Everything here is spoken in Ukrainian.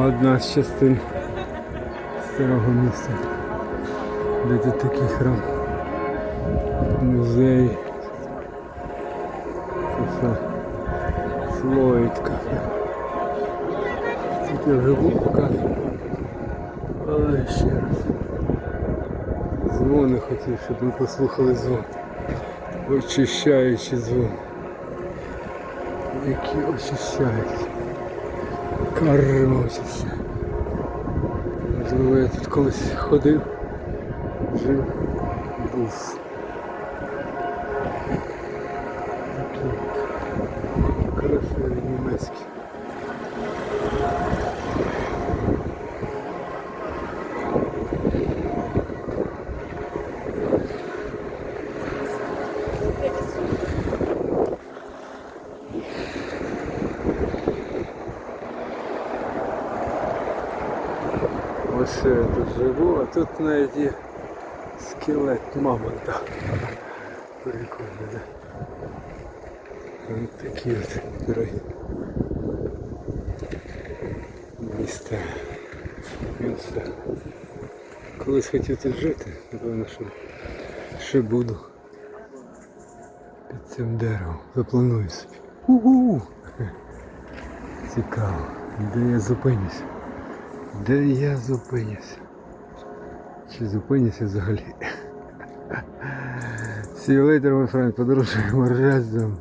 одна з частин старого міста. Де тут такий храм. Музей. Кафе. Флойд кафе. Тут я вже був показую. Але ще раз. Дзвони хотів, щоб ми послухали звон. Очищаючий дзвон. Які очищають. Короче. Можливо, я тут колись ходив, жив, був. Красиві німецькі. Ось я тут живу, а тут навіть є скелет мамонта. Прикольно, да? Ось такі от дорогі міста. Міста. Колись хотів тут жити, напевно, що ще буду. Під цим деревом. Запланую собі. Угу! Цікаво. Де я зупинюся? Де я зупинюся? Чи зупинюся взагалі? You later, my friend. Подорожуємо разом.